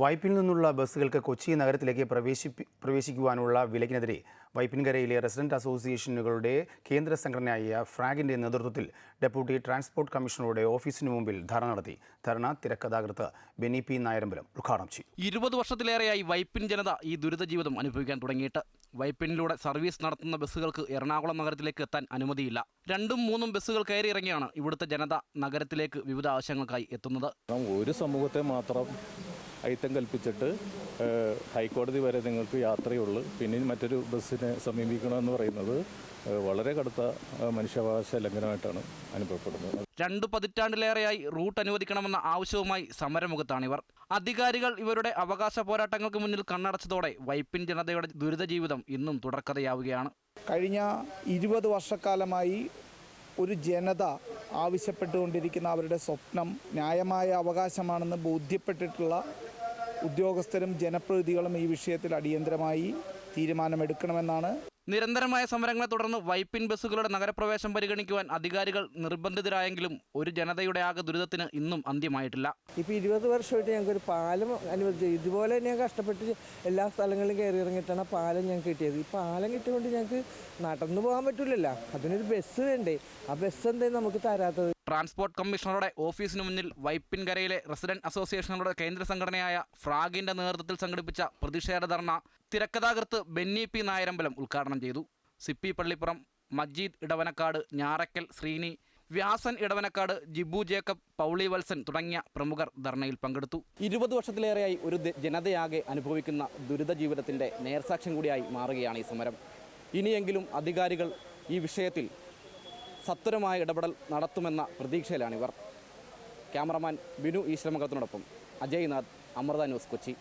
വൈപ്പിൽ നിന്നുള്ള ബസ്സുകൾക്ക് കൊച്ചി നഗരത്തിലേക്ക് പ്രവേശിപ്പി പ്രവേശിക്കുവാനുള്ള വിലക്കിനെതിരെ വൈപ്പിൻകരയിലെ റെസിഡന്റ് അസോസിയേഷനുകളുടെ കേന്ദ്ര സംഘടനയായ ഫ്രാഗിന്റെ നേതൃത്വത്തിൽ ഡെപ്യൂട്ടി ട്രാൻസ്പോർട്ട് കമ്മീഷണറുടെ ഓഫീസിന് മുമ്പിൽ ധർണ നടത്തി. ധർണ തിരക്കഥാകൃത്ത് ബെനി പി നായരമ്പലം ഉദ്ഘാടനം ചെയ്തു. ഇരുപത് വർഷത്തിലേറെയായി വൈപ്പിൻ ജനത ഈ ദുരിത ജീവിതം അനുഭവിക്കാൻ തുടങ്ങിയിട്ട്. വൈപ്പിനിലൂടെ സർവീസ് നടത്തുന്ന ബസ്സുകൾക്ക് എറണാകുളം നഗരത്തിലേക്ക് എത്താൻ അനുമതിയില്ല. രണ്ടും മൂന്നും ബസ്സുകൾ കയറി ഇറങ്ങിയാണ് ഇവിടുത്തെ ജനത നഗരത്തിലേക്ക് വിവിധ ആവശ്യങ്ങൾക്കായി എത്തുന്നത്. ഒരു സമൂഹത്തെ മാത്രം അയിത്തം കൽപ്പിച്ചിട്ട് ഹൈക്കോടതി വരെ നിങ്ങൾക്ക് യാത്രയുള്ളൂ. പിന്നെ മറ്റൊരു ബസ്സിനെ സമീപിക്കണമെന്ന് പറയുന്നത് വളരെ കടുത്ത മനുഷ്യാവകാശ ലംഘനമായിട്ടാണ് അനുഭവപ്പെടുന്നത്. രണ്ടു പതിറ്റാണ്ടിലേറെയായി റൂട്ട് അനുവദിക്കണമെന്ന ആവശ്യവുമായി സമരമുഖത്താണിവർ. അധികാരികൾ ഇവരുടെ അവകാശ പോരാട്ടങ്ങൾക്ക് മുന്നിൽ കണ്ണടച്ചതോടെ വൈപ്പിൻ ജനതയുടെ ദുരിത ജീവിതം ഇന്നും തുടർക്കഥയാവുകയാണ്. കഴിഞ്ഞ ഇരുപത് വർഷക്കാലമായി ഒരു ജനത ആവശ്യപ്പെട്ടുകൊണ്ടിരിക്കുന്ന അവരുടെ സ്വപ്നം ന്യായമായ അവകാശമാണെന്ന് ബോധ്യപ്പെട്ടിട്ടുള്ള ഉദ്യോഗസ്ഥരും ജനപ്രതിനിധികളും ഈ വിഷയത്തിൽ അടിയന്തരമായി തീരുമാനമെടുക്കണമെന്നാണ്. നിരന്തരമായ സമരങ്ങളെ തുടർന്ന് വൈപ്പിൻ ബസ്സുകളുടെ നഗരപ്രവേശം പരിഗണിക്കുവാൻ അധികാരികൾ നിർബന്ധിതരായെങ്കിലും ഒരു ജനതയുടെ ആകെ ദുരിതത്തിന് ഇന്നും അന്ത്യമായിട്ടില്ല. ഇപ്പോൾ ഇരുപത് വർഷമായിട്ട് ഞങ്ങൾക്ക് ഒരു പാലം അനുവദിച്ചു. ഇതുപോലെ തന്നെ ഞാൻ കഷ്ടപ്പെട്ട് എല്ലാ സ്ഥലങ്ങളിലും കയറി ഇറങ്ങിയിട്ടാണ് പാലം ഞങ്ങൾക്ക് കിട്ടിയത്. ഈ പാലം കിട്ടിയതുകൊണ്ട് ഞങ്ങൾക്ക് നടന്നു പോകാൻ പറ്റില്ലല്ലോ അതിനൊരു ബസ് വേണ്ടേ? ആ ബസ് എന്തേ നമുക്ക് തരാത്തത് ട്രാൻസ്പോർട്ട് കമ്മീഷണറുടെ ഓഫീസിന് മുന്നിൽ വൈപ്പിൻകരയിലെ റെസിഡന്റ് അസോസിയേഷനുകളുടെ കേന്ദ്ര സംഘടനയായ ഫ്രാഗിന്റെ നേതൃത്വത്തിൽ സംഘടിപ്പിച്ച പ്രതിഷേധ ധർണ തിരക്കഥാകൃത്ത് ബെന്നി പി നായരമ്പലം ഉദ്ഘാടനം ചെയ്തു. സിപ്പി പള്ളിപ്പുറം മജീദ് ഇടവനക്കാട് ഞാറക്കൽ ശ്രീനി വ്യാസൻ ഇടവനക്കാട് ജിബു ജേക്കബ് പൗളി വത്സൻ തുടങ്ങിയ പ്രമുഖർ ധർണയിൽ പങ്കെടുത്തു. ഇരുപത് വർഷത്തിലേറെയായി ഒരു ജനതയാകെ അനുഭവിക്കുന്ന ദുരിത ജീവിതത്തിന്റെ നേർസാക്ഷ്യം കൂടിയായി മാറുകയാണ് ഈ സമരം. ഇനിയെങ്കിലും അധികാരികൾ ഈ വിഷയത്തിൽ സത്വരമായ ഇടപെടൽ നടത്തുമെന്ന പ്രതീക്ഷയിലാണിവർ. ക്യാമറമാൻ ബിനു ഈശ്രമകത്തിനോടൊപ്പം അജയ് നാഥ് അമൃത ന്യൂസ് കൊച്ചി.